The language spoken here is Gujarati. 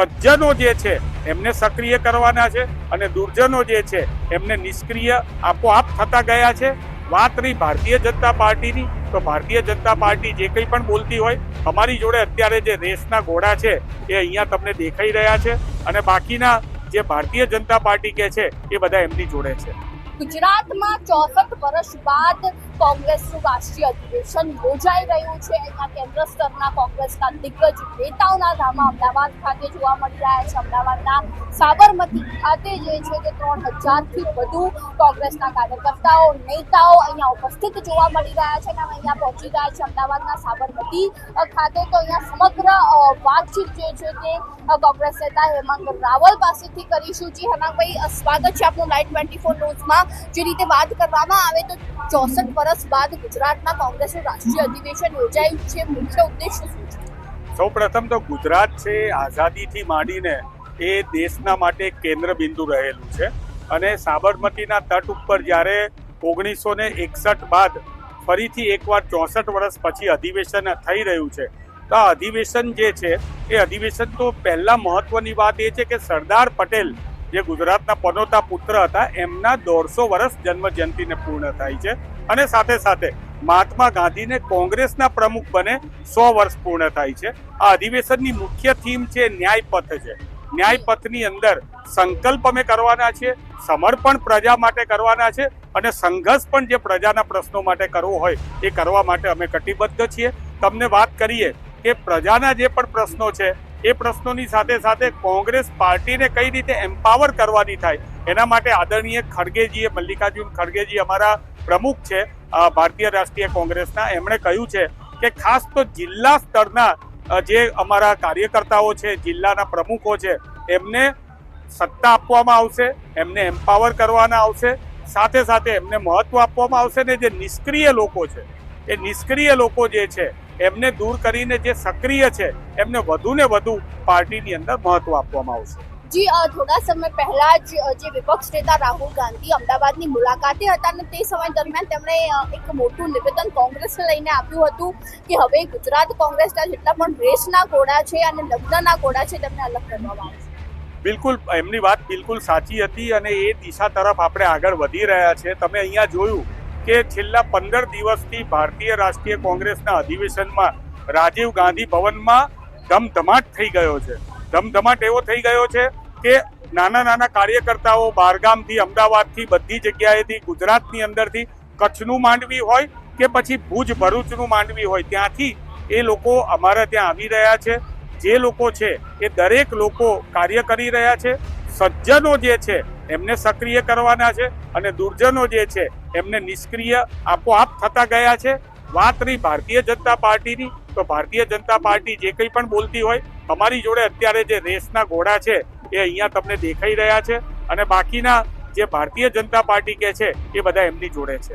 સજ્જનો જે છે, એમને સક્રિય કરવાના છે અને દુર્જનો જે છે, એમને નિષ્ક્રિય આપોઆપ થતા ગયા છે. વાત રહી ભારતીય જનતા પાર્ટીની, તો ભારતીય જનતા પાર્ટી જે કંઈ પણ બોલતી હોય, અમારી જોડે અત્યારે જે રેસના ઘોડા છે, એ અહીંયા તમને દેખાઈ રહ્યા છે અને બાકીના જે ભારતીય જનતા પાર્ટી કે છે, એ બધા એમની જોડે છે. ગુજરાતમાં ચોસઠ વર્ષ બાદ કોંગ્રેસનું રાષ્ટ્રીય અધિવેશન યોજાઈ રહ્યું છે. અહીંયા કેન્દ્ર સ્તરના કોંગ્રેસના દિગ્ગજ નેતાઓના ધામા અમદાવાદ ખાતે જોવા મળી રહ્યા છે. અમદાવાદના સાબરમતી ખાતે જે છે તે ત્રણ હજારથી વધુ કોંગ્રેસના કાર્યકર્તાઓ, નેતાઓ અહીંયા ઉપસ્થિત જોવા મળી રહ્યા છે અને અહીંયા પહોંચી રહ્યા છે અમદાવાદના સાબરમતી ખાતે. તો અહીંયા સમગ્ર વાતચીત જે છે તે કોંગ્રેસ નેતા હેમાંગ રાવલ પાસેથી કરીશું. જી હેમાંગભાઈ સ્વાગત છે આપનું લાઈટ ટ્વેન્ટી ફોર ન્યૂઝમાં. જે રીતે વાત કરવામાં આવે તો ચોસઠ વર્ષ બાદ ગુજરાતમાં કોંગ્રેસનું રાષ્ટ્રીય અધિવેશન યોજાયું છે. મુખ્ય ઉદ્દેશ શું છે? સૌ પ્રથમ તો ગુજરાત છે આઝાદીથી માંડીને એ દેશના માટે કેન્દ્ર બિંદુ રહેલું છે અને સાબરમતીના તટ ઉપર જ્યારે ઓગણીસો ને એકસઠ બાદ ફરીથી એકવાર ચોસઠ વર્ષ પછી અધિવેશન થઈ રહ્યું છે, તો આ અધિવેશન જે છે, એ અધિવેશન તો પહેલાં મહત્વની વાત એ છે કે સરદાર પટેલ જે ગુજરાતના પનોતા પુત્ર હતા, એમના દોઢસો વર્ષ જન્મ જયંતિને પૂર્ણ થાય છે અને સાથે સાથે મહાત્મા ગાંધીને કોંગ્રેસના પ્રમુખ બને સો વર્ષ પૂર્ણ થાય છે. આ અધિવેશનની મુખ્ય થીમ છે ન્યાયપથ છે. ન્યાયપથની અંદર સંકલ્પ અમે કરવાના છે સમર્પણ પ્રજા માટે કરવાના છે અને સંઘર્ષ પણ જે પ્રજાના પ્રશ્નો માટે કરવો હોય એ કરવા માટે અમે કટિબદ્ધ છીએ. તમને વાત કરીએ કે પ્રજાના જે પણ પ્રશ્નો છે એ પ્રશ્નોની સાથે સાથે કોંગ્રેસ પાર્ટીને કઈ રીતે એમ્પાવર કરવાની થાય, એના માટે આદરણીય ખડગેજીએ, મલ્લિકાર્જુન ખડગેજી અમારા પ્રમુખ છે ભારતીય રાષ્ટ્રીય કોંગ્રેસના, એમણે કહ્યું છે કે ખાસ તો જિલ્લા સ્તરના જે અમારા કાર્યકર્તાઓ છે, જિલ્લાના પ્રમુખો છે, એમને સત્તા આપવામાં આવશે, એમને એમ્પાવર કરવાના આવશે, સાથે સાથે એમને મહત્વ આપવામાં આવશે ને જે નિષ્ક્રિય લોકો છે, એ નિષ્ક્રિય લોકો જે છે એમને દૂર કરીને જે સક્રિય છે એમને વધુ ને વધુ પાર્ટીની અંદર મહત્વ આપવામાં આવશે. જી થોડા સમય પહેલા જ જે વિપક્ષ નેતા રાહુલ ગાંધી અમદાવાદની મુલાકાતે હતા અને તે સમય દરમિયાન તેમણે એક મોટું નિવેદન કોંગ્રેસને લઈને આપ્યું હતું કે હવે ગુજરાત કોંગ્રેસના જેટલા પણ રેસના ઘોડા છે અને લગ્નના ઘોડા છે તેમને અલગ કરવામાં આવશે. બિલકુલ એમની વાત બિલકુલ સાચી હતી અને એ દિશા તરફ આપણે આગળ વધી રહ્યા છે. તમે અહીંયા જોયું કે છેલ્લા પંદર દિવસથી ભારતીય રાષ્ટ્રીય કોંગ્રેસના અધિવેશનમાં રાજીવ ગાંધી ભવનમાં ધમધમાટ થઈ ગયો છે. ધમધમાટ એવો થઈ ગયો છે કે નાના નાના કાર્યકર્તાઓ બહારગામથી અમદાવાદથી, બધી જગ્યાએથી, ગુજરાતની અંદરથી કચ્છનું માંડવી હોય કે પછી ભુજ, ભરૂચનું માંડવી હોય, ત્યાંથી એ લોકો અમારા ત્યાં આવી રહ્યા છે. જે લોકો છે એ દરેક લોકો કાર્ય કરી રહ્યા છે. સજ્જનો જે છે એમને સક્રિય કરવાના છે. અને દુર્જનો જે છે, એમને નિષ્ક્રિય આપોઆપ થતા ગયા છે. વાત રહી ભારતીય જનતા પાર્ટીની, તો ભારતીય જનતા પાર્ટી જે કંઈ પણ બોલતી હોય, અમારી જોડે અત્યારે જે રેસના ઘોડા છે, એ અહીંયા તમને દેખાઈ રહ્યા છે. અને બાકીના જે ભારતીય જનતા પાર્ટી કે છે, એ બધા એમની જોડે છે.